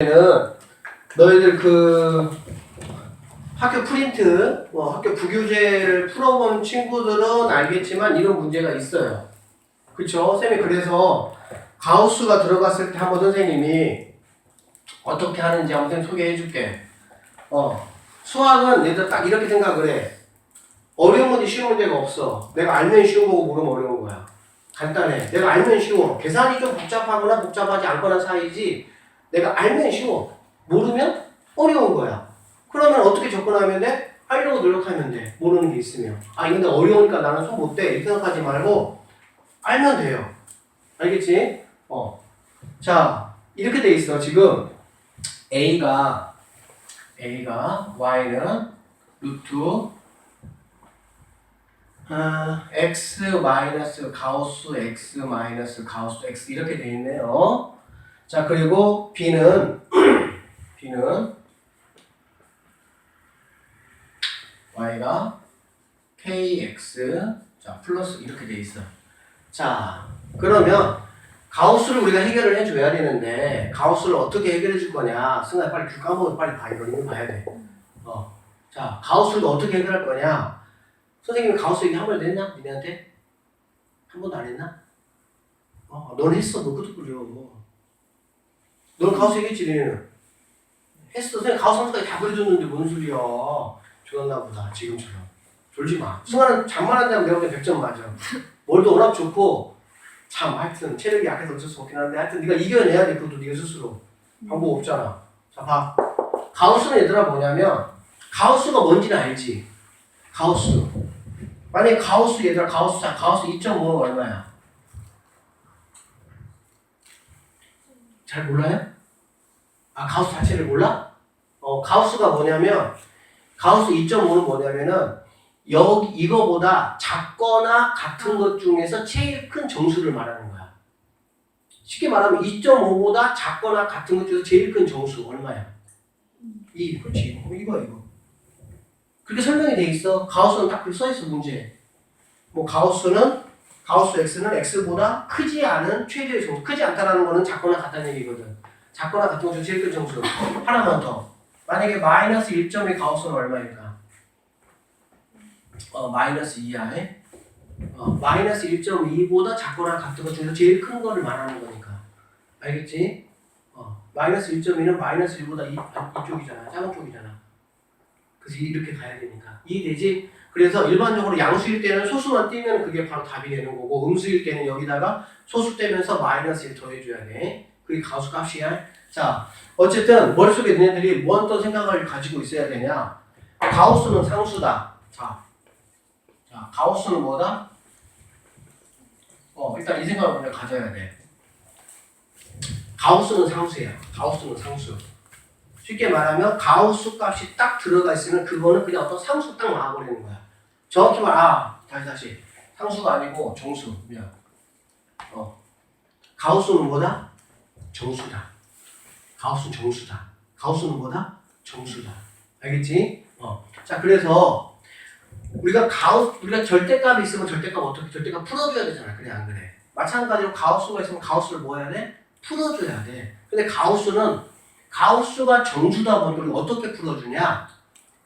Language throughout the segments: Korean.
는 너희들 그 학교 프린트, 뭐 학교 부교재를 풀어본 친구들은 알겠지만 이런 문제가 있어요. 그쵸? 쌤이 그래서 가우스가 들어갔을 때 한번 선생님이 어떻게 하는지 한번 쌤 소개해 줄게. 어, 수학은 얘들 딱 이렇게 생각을 해. 어려운 문제 쉬운 문제가 없어. 내가 알면 쉬운 거고 모르면 어려운 거야. 간단해. 내가 알면 쉬워. 계산이 좀 복잡하거나 복잡하지 않거나 사이지 내가 알면 쉬워. 모르면 어려운 거야. 그러면 어떻게 접근하면 돼? 하려고 노력하면 돼. 모르는 게 있으면. 아, 이건 데 어려우니까 나는 손 못 대. 이렇게 생각하지 말고 알면 돼요. 알겠지? 어. 자, 이렇게 돼 있어. 지금 A가 A가 Y는 루트 아, x 마이너스 가우스 x 마이너스 가우스 x 이렇게 돼 있네요. 자 그리고 b는 b는 y가 kx 자 플러스 이렇게 돼 있어. 자 그러면 가우스를 우리가 해결을 해줘야 되는데 가우스를 어떻게 해결해 줄 거냐? 승아 빨리 줄 까먹어 빨리 봐 이거 봐야 돼. 어. 자 가우스를 어떻게 해결할 거냐? 선생님이 가우스 얘기 한 번도 했나? 니네한테? 한 번도 안 했나? 어, 넌 했어. 너 그것도 그려. 넌 가우스 얘기했지, 니네는? 했어. 선생님 가우스 함수까지 다 그려줬는데 뭔 소리야. 졸았나 보다, 지금처럼. 졸지 마. 승아는 잠만 한 자면 내가 볼때 100점 맞아. 뭘도 워낙 좋고, 참, 하여튼, 체력이 약해서 어쩔 수 없긴 한데, 하여튼, 네가 이겨내야 돼, 그것도 네가 스스로. 방법 없잖아. 자, 봐. 가우스는 얘들아 뭐냐면, 가우스가 뭔지는 알지? 가우스. 만약에 가우스 얘들아 가우스 자 가우스 2.5는 얼마야? 잘 몰라요? 아 가우스 자체를 몰라? 어 가우스가 뭐냐면 가우스 2.5는 뭐냐면은 여기 이거보다 작거나 같은 것 중에서 제일 큰 정수를 말하는 거야. 쉽게 말하면 2.5보다 작거나 같은 것 중에서 제일 큰 정수 얼마야? 2 그렇지 이거 이거 그렇게 설명이 돼 있어. 가우스는 딱 그렇게 써 있어 문제. 뭐 가우스는 가우스 x는 x보다 크지 않은 최대의 정수. 크지 않다라는 거는 작거나 같다는 얘기거든. 작거나 같은 것중 제일 큰 정수. 하나만 더. 만약에 마이너스 1점의 가우스는 얼마일까? 어 마이너스 2하에 어, 마이너스 1.2보다 작거나 같은 것 중에서 제일 큰 거를 말하는 거니까. 알겠지? 어, 마이너스 1.2는 마이너스 1보다 이, 아, 이쪽이잖아. 작은 쪽이잖아. 그래서 이렇게 가야 되니까 이해되지? 그래서 일반적으로 양수일 때는 소수만 띄면 그게 바로 답이 되는 거고 음수일 때는 여기다가 소수 떼면서 마이너스 1 더해줘야 돼. 그게 가수 값이야. 자 어쨌든 머릿속에 너네들이 무한 또 생각을 가지고 있어야 되냐? 가우스는 상수다. 자, 자 가우스는 뭐다? 어 일단 이 생각을 먼저 가져야 돼. 가우스는 상수야. 가우스는 상수 쉽게 말하면 가우스 값이 딱 들어가 있으면 그거는 그냥 어떤 상수 딱 나와버리는 거야. 정확히 말, 아, 다시 다시. 상수가 아니고 정수. 미안. 어. 가우스는 뭐다? 정수다. 가우스는 정수다. 가우스는 뭐다? 정수다. 알겠지? 어. 자, 그래서 우리가 가우 우리가 절대값이 있으면 절대값 어떻게 절대값 풀어줘야 되잖아. 그래 안 그래? 마찬가지로 가우스가 있으면 가우스를 뭐 해야 돼? 풀어줘야 돼. 근데 가우스는 가우스가 보니까 우리가 어떻게 풀어주냐?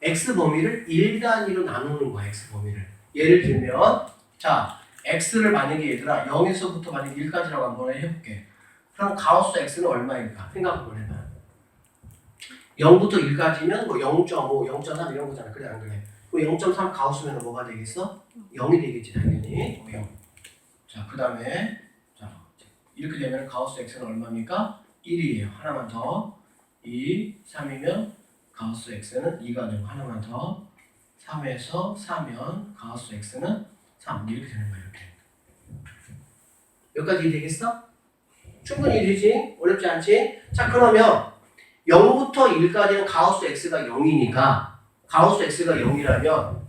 x 범위를 1 단위로 나누는 거야, x 범위를. 예를 들면, 자, x를 만약에 얘들아, 0에서부터 만약에 1까지라고 한번 해볼게. 그럼 가우스 x는 얼마일까? 생각 한번 해봐. 0부터 1까지면 뭐 0.5, 0.3 이런 거잖아. 그래, 안 그래? 그0.3 가우스면 뭐가 되겠어? 0이 되겠지, 당연히. 어, 0. 자, 그 다음에, 자, 이렇게 되면 가우스 x는 얼마입니까? 1이에요. 하나만 더. 2, 3이면 가우스 x는 2가 되고 하나만 더 3에서 4면 가우스 x는 3 이렇게 되는 거야 이렇게 여기까지 되겠어? 충분히 되지? 어렵지 않지? 자 그러면 0부터 1까지는 가우스 x가 0이니까 가우스 x가 0이라면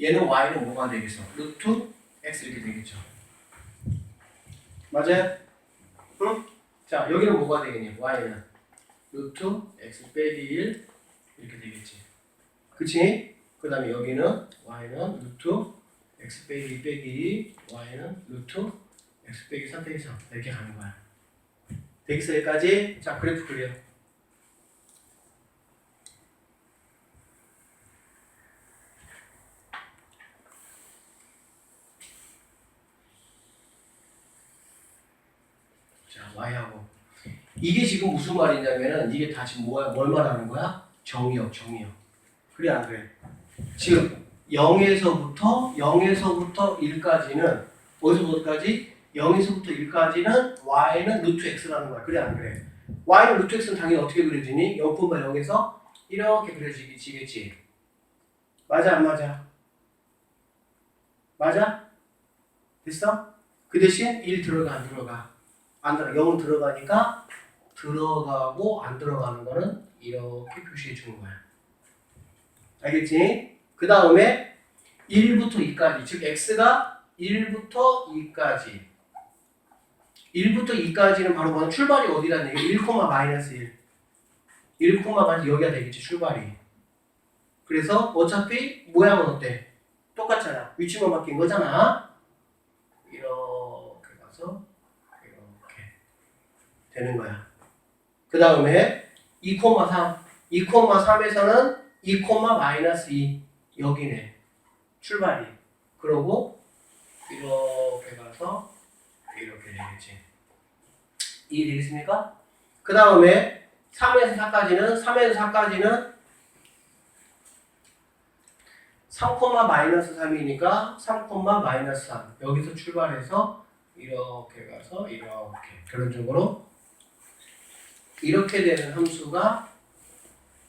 얘는 y는 뭐가 되겠어? 루트 x 이렇게 되겠죠 맞아요? 응? 자 여기는 뭐가 되겠니? y는 루트 x 빼기 1 이렇게 되겠지. 그치? 그 다음에 여기는 y는 루트 x 빼기 2 빼기 2 y는 루트 x 빼기 3 빼기 3 이렇게 가는 거야. 되겠어 여기까지? 자 그래프 클리어. 자 y하고 이게 지금 무슨 말이냐면은 이게 다 지금 뭐야 뭘 말하는 거야? 정의역 정의역 그래 안 그래? 지금 0에서부터 0에서부터 1까지는 어디서부터까지? 0에서부터 1까지는 y는 루트 x라는 거야 그래 안 그래? y는 루트 x는 당연히 어떻게 그려지니? 0,0에서 이렇게 그려지겠지 맞아 안 맞아? 맞아? 됐어? 그 대신 1 들어가 안 들어가? 안 들어가 0은 들어가니까 들어가고 안 들어가는 거는 이렇게 표시해 주는 거야. 알겠지? 그 다음에 1부터 2까지 즉 x가 1부터 2까지. 1부터 2까지는 바로 뭐냐? 출발이 어디라는 얘기 1, 마이너스 1 1, 마이너스 여기가 되겠지 출발이. 그래서 어차피 모양은 어때? 똑같잖아. 위치만 바뀐 거잖아. 이렇게 가서 이렇게 되는 거야 그 다음에 2,3 2,3에서는 2, 마이너스 2 여기네. 출발이. 그러고 이렇게 가서 이렇게 되겠지. 이해되겠습니까? 그 다음에 3에서 4까지는 3에서 4까지는 3, 마이너스 3이니까 3, 마이너스 3 여기서 출발해서 이렇게 가서 이렇게 그런 쪽으로 이렇게 되는 함수가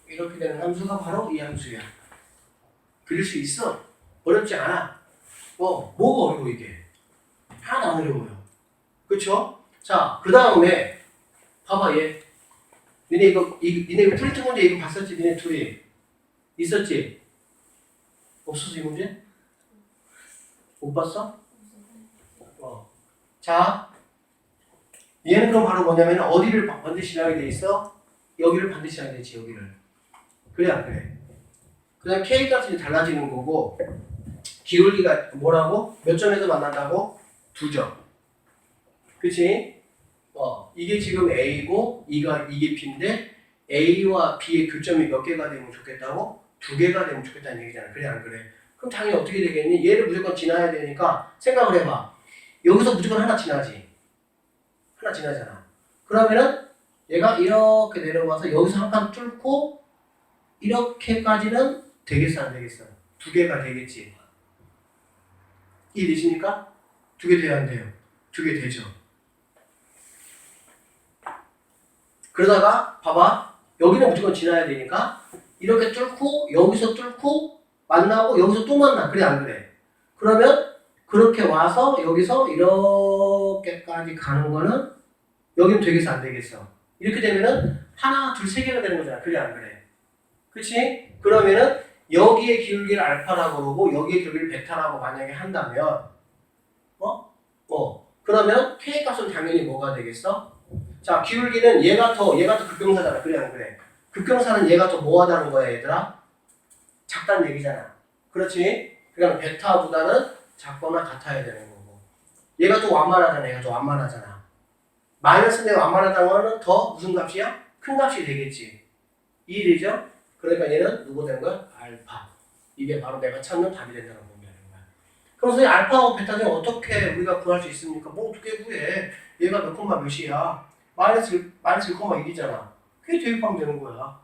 이렇게 되는 함수가 바로 이 함수야 그릴 수 있어 어렵지 않아 뭐 뭐가 어려워 이게 하나도 안 어려워요 그쵸? 자그 다음에 봐봐 얘 니네 이거 이, 니네 프린트 문제 이거 봤었지 니네 둘이 있었지? 없었어 이 문제? 못 봤어? 어. 자 얘는 그럼 바로 뭐냐면 어디를 바- 반드시 나게 돼 있어? 여기를 반드시 나게 되지 여기를 그래 안 그래? 그다음 K 값이 달라지는 거고 기울기가 뭐라고? 몇 점에서 만난다고? 두 점. 그치? 어, 이게 지금 A고 이가 이게 B인데 A와 B의 교점이 몇 개가 되면 좋겠다고? 두 개가 되면 좋겠다는 얘기잖아. 그래 안 그래? 그럼 당연히 어떻게 되겠니? 얘를 무조건 지나야 되니까 생각을 해봐. 여기서 무조건 하나 지나지. 하나 지나잖아. 그러면은 얘가 이렇게 내려와서 여기서 한 칸 뚫고 이렇게까지는 되겠어 안 되겠어? 두 개가 되겠지. 이해되십니까? 두 개 돼야 안 돼요? 두 개 되죠. 그러다가 봐봐 여기는 무조건 지나야 되니까 이렇게 뚫고 여기서 뚫고 만나고 여기서 또 만나 그래 안 그래? 그러면 그렇게 와서 여기서 이렇게까지 가는 거는 여기는 되겠어 안 되겠어? 이렇게 되면은 하나 둘 세 개가 되는 거잖아 그래 안 그래? 그치? 그러면은 여기에 기울기를 알파라고 그러고 여기에 기울기를 베타라고 만약에 한다면 어? 어 그러면 k 값은 당연히 뭐가 되겠어? 자 기울기는 얘가 더 얘가 더 극경사잖아 그래 안 그래? 극경사는 얘가 더 뭐하다는 거야 얘들아? 작다는 얘기잖아 그렇지? 그러니까 베타보다는 작거나 같아야 되는 거고 얘가 더 완만하잖아 얘가 더 완만하잖아 마이너스인데 완만하다는 거는 더 무슨 값이야? 큰 값이 되겠지 이해되죠? 그러니까 얘는 누구 되는 거야? 알파. 이게 바로 내가 찾는 답이 된다는 거야. 그럼 선생님 알파하고 베타 중에 어떻게 우리가 구할 수 있습니까? 뭐 어떻게 구해? 얘가 몇 콤마 몇이야? 마이너스 1, 마이너스 1 콤마 1이잖아. 그게 대입하면 되는 거야.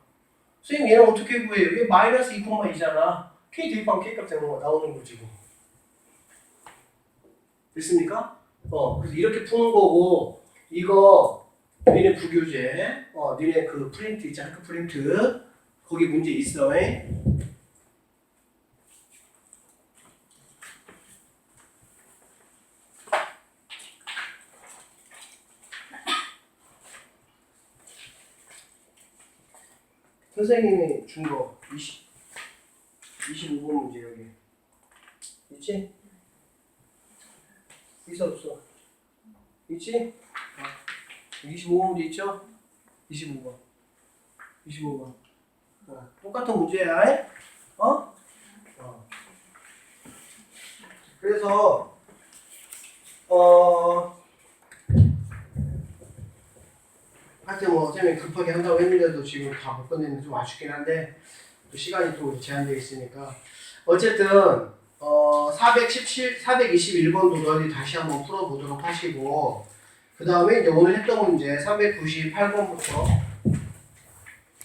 선생님 얘는 어떻게 구해요? 얘 마이너스 2 콤마 2잖아. K 대입하면 K값 되는 거 나오는 거지 뭐. 됐습니까? 어, 그래서 이렇게 푸는 거고 이거 니네 부교재, 어, 니네 그 프린트 있잖아, 그 프린트 거기 문제 있어. 에? 선생님이 준 거 20, 25번 문제 여기 있지? 있어 없어? 있지? 어. 25번 문제 있죠? 25번 25번 어, 똑같은 문제야. 에? 어? 어. 그래서 어 하여튼 뭐 쌤이 급하게 한다고 했는데도 지금 다 못 끝냈는데 좀 아쉽긴 한데 또 시간이 또 제한되어 있으니까 어쨌든 어 417, 421번도 너희 다시 한번 풀어보도록 하시고 그 그 다음에 이제 오늘 했던 문제 398번부터